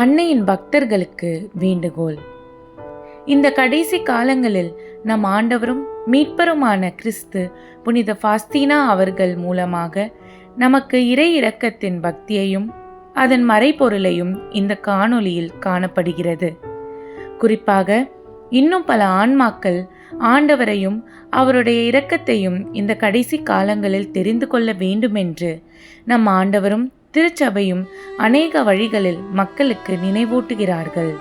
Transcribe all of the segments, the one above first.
அன்னையின் பக்தர்களுக்கு வேண்டுகோள். இந்த கடைசி காலங்களில் நம் ஆண்டவரும் மீட்பருமான கிறிஸ்து புனித ஃபாஸ்தீனா அவர்கள் மூலமாக நமக்கு இறை இரக்கத்தின் பக்தியையும் அதன் மறைபொருளையும் இந்த காணொளியில் காணப்படுகிறது. குறிப்பாக இன்னும் பல ஆன்மாக்கள் ஆண்டவரையும் அவருடைய இரக்கத்தையும் இந்த கடைசி காலங்களில் தெரிந்து கொள்ள வேண்டுமென்று நம் ஆண்டவரும் திருச்சபையும் அநேக வழிகளில் மக்களுக்கு நினைவூட்டுகிறார்கள்.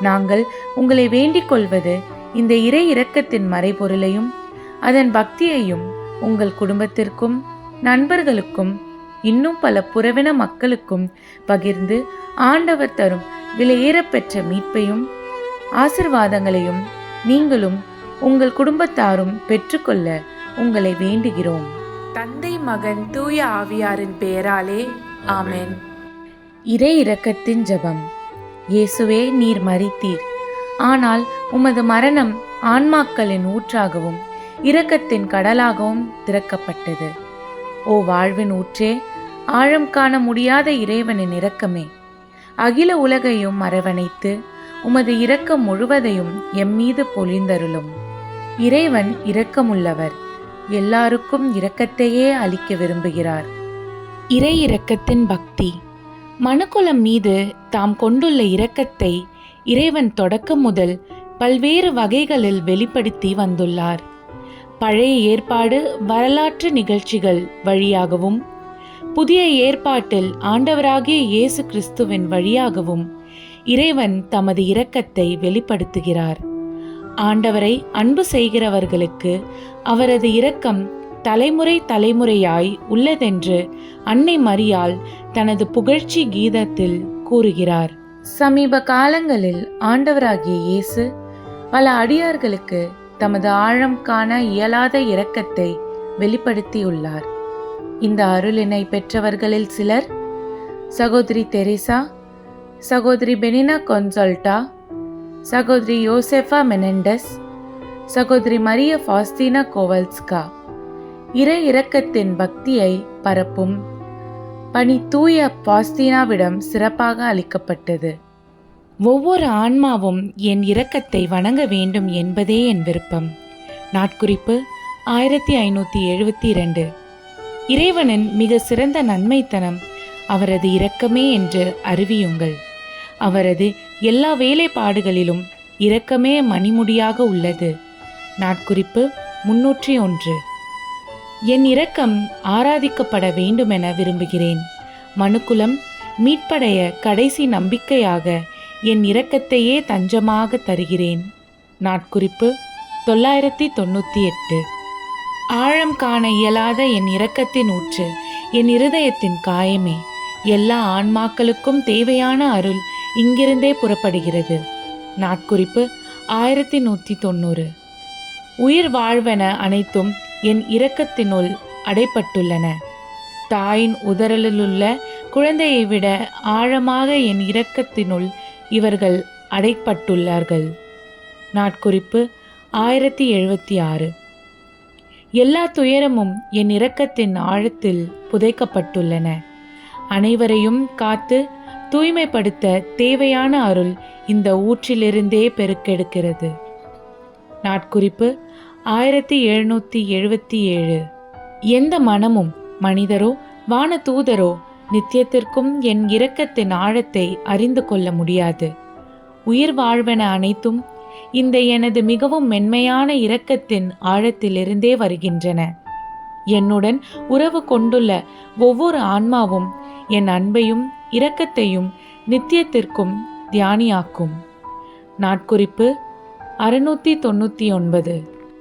நாங்கள் உங்களை வேண்டிக் கொள்வது இந்த இறை இரக்கத்தின் மறைபொருளையும் அதன் பக்தியையும் உங்கள் குடும்பத்திற்கும் நண்பர்களுக்கும் இன்னும் பல புறவின மக்களுக்கும் பகிர்ந்து ஆண்டவர் தரும் விலையேறப்பெற்ற மீட்பையும் ஆசிர்வாதங்களையும் நீங்களும் உங்கள் குடும்பத்தாரும் பெற்றுக்கொள்ள உங்களை வேண்டுகிறோம். தந்தை மகன் தூய ஆவியாரின் பெயராலே ஆமென். இறை இரக்கத்தின் ஜெபம். இயேசுவே நீர் மரித்தீர். ஆனால் உமது மரணம் ஆன்மாக்களின் ஊற்றாகவும் இரக்கத்தின் கடலாகவும் திறக்கப்பட்டது. ஓ வாழ்வின் ஊற்றே ஆழம் காண முடியாத இறைவனின் இரக்கமே. அகில உலகையும் அரவணைத்து உமது இரக்கம் முழுவதையும் எம்மீது பொழிந்தருளும். இறைவன் இரக்கமுள்ளவர். எல்லாருக்கும் இரக்கத்தையே அளிக்க விரும்புகிறார். இறை இரக்கத்தின் பக்தி. மனுக்குலம் மீது தாம் கொண்டுள்ள இரக்கத்தை இறைவன் தொடக்கம் முதல் பல்வேறு வகைகளில் வெளிப்படுத்தி வந்துள்ளார். பழைய ஏற்பாடு வரலாற்று நிகழ்ச்சிகள் வழியாகவும் புதிய ஏற்பாட்டில் ஆண்டவராகிய இயேசு கிறிஸ்துவின் வழியாகவும் இறைவன் தமது இரக்கத்தை வெளிப்படுத்துகிறார். ஆண்டவரை அன்பு செய்கிறவர்களுக்கு அவரது இரக்கம் தலைமுறை தலைமுறையாய் உள்ளதென்று அன்னை மரியாள் தனது புகழ்ச்சி கீதத்தில் கூறுகிறார். சமீப காலங்களில் ஆண்டவராகிய இயேசு பல அடியார்களுக்கு தமது ஆழம் காண இயலாத இரக்கத்தை வெளிப்படுத்தியுள்ளார். இந்த அருளினை பெற்றவர்களில் சிலர் சகோதரி தெரேசா சகோதரி பெனினா கொன்சல்டா சகோதரி யோசெஃபா மெனண்டஸ் சகோதரி மரிய ஃபாஸ்தீனா கோவல்ஸ்கா இறை இரக்கத்தின் பக்தியை பரப்பும். பணி தூய பாஸ்தீனாவிடம் சிறப்பாக அளிக்கப்பட்டது. ஒவ்வொரு ஆன்மாவும் என் இரக்கத்தை வணங்க வேண்டும் என்பதே என் விருப்பம். நாட்குறிப்பு ஆயிரத்தி ஐநூற்றி எழுபத்தி இரண்டு. இறைவனின் மிக சிறந்த நன்மைத்தனம் அவரது இரக்கமே என்று அறிவியுங்கள். அவரது எல்லா வேலைப்பாடுகளிலும் இரக்கமே மணிமுடியாக உள்ளது. நாட்குறிப்பு முன்னூற்றி ஒன்று. என் இரக்கம் ஆராதிக்கப்பட வேண்டுமென விரும்புகிறேன். மனுக்குலம் மீட்படைய கடைசி நம்பிக்கையாக என் இரக்கத்தையே தஞ்சமாக தருகிறேன். நாட்குறிப்பு தொள்ளாயிரத்தி தொண்ணூற்றி எட்டு ஆழம் காண இயலாத என் இரக்கத்தின் ஊற்று என் இருதயத்தின் காயமே. எல்லா ஆன்மாக்களுக்கும் தேவையான அருள் இங்கிருந்தே புறப்படுகிறது. நாட்குறிப்பு ஆயிரத்தி நூற்றி தொண்ணூறு உயிர் வாழ்வன அனைத்தும் என் இரக்கத்தினுள் அடைப்பட்டுள்ளன. தாயின் உதறலிலுள்ள குழந்தையை விட ஆழமாக என் இரக்கத்தினுள் இவர்கள் அடைப்பட்டுள்ளார்கள். நாட்குறிப்பு ஆயிரத்தி எழுபத்தி ஆறு. எல்லா துயரமும் என் இரக்கத்தின் ஆழத்தில் புதைக்கப்பட்டுள்ளன. அனைவரையும் காத்து தூய்மைப்படுத்த தேவையான அருள் இந்த ஊற்றிலிருந்தே பெருக்கெடுக்கிறது. நாட்குறிப்பு ஆயிரத்தி எழுநூற்றி எழுபத்தி ஏழு. எந்த மனமும் மனிதரோ வான தூதரோ நித்தியத்திற்கும் என் இரக்கத்தின் ஆழத்தை அறிந்து கொள்ள முடியாது. உயிர் வாழ்வன அனைத்தும் இந்த எனது மிகவும் மென்மையான இரக்கத்தின் ஆழத்திலிருந்தே வருகின்றன. என்னுடன் உறவு கொண்டுள்ள ஒவ்வொரு ஆன்மாவும் என் அன்பையும் இரக்கத்தையும் நித்தியத்திற்கும் தியானியாக்கும். நாட்குறிப்பு அறுநூற்றி தொண்ணூற்றி ஒன்பது.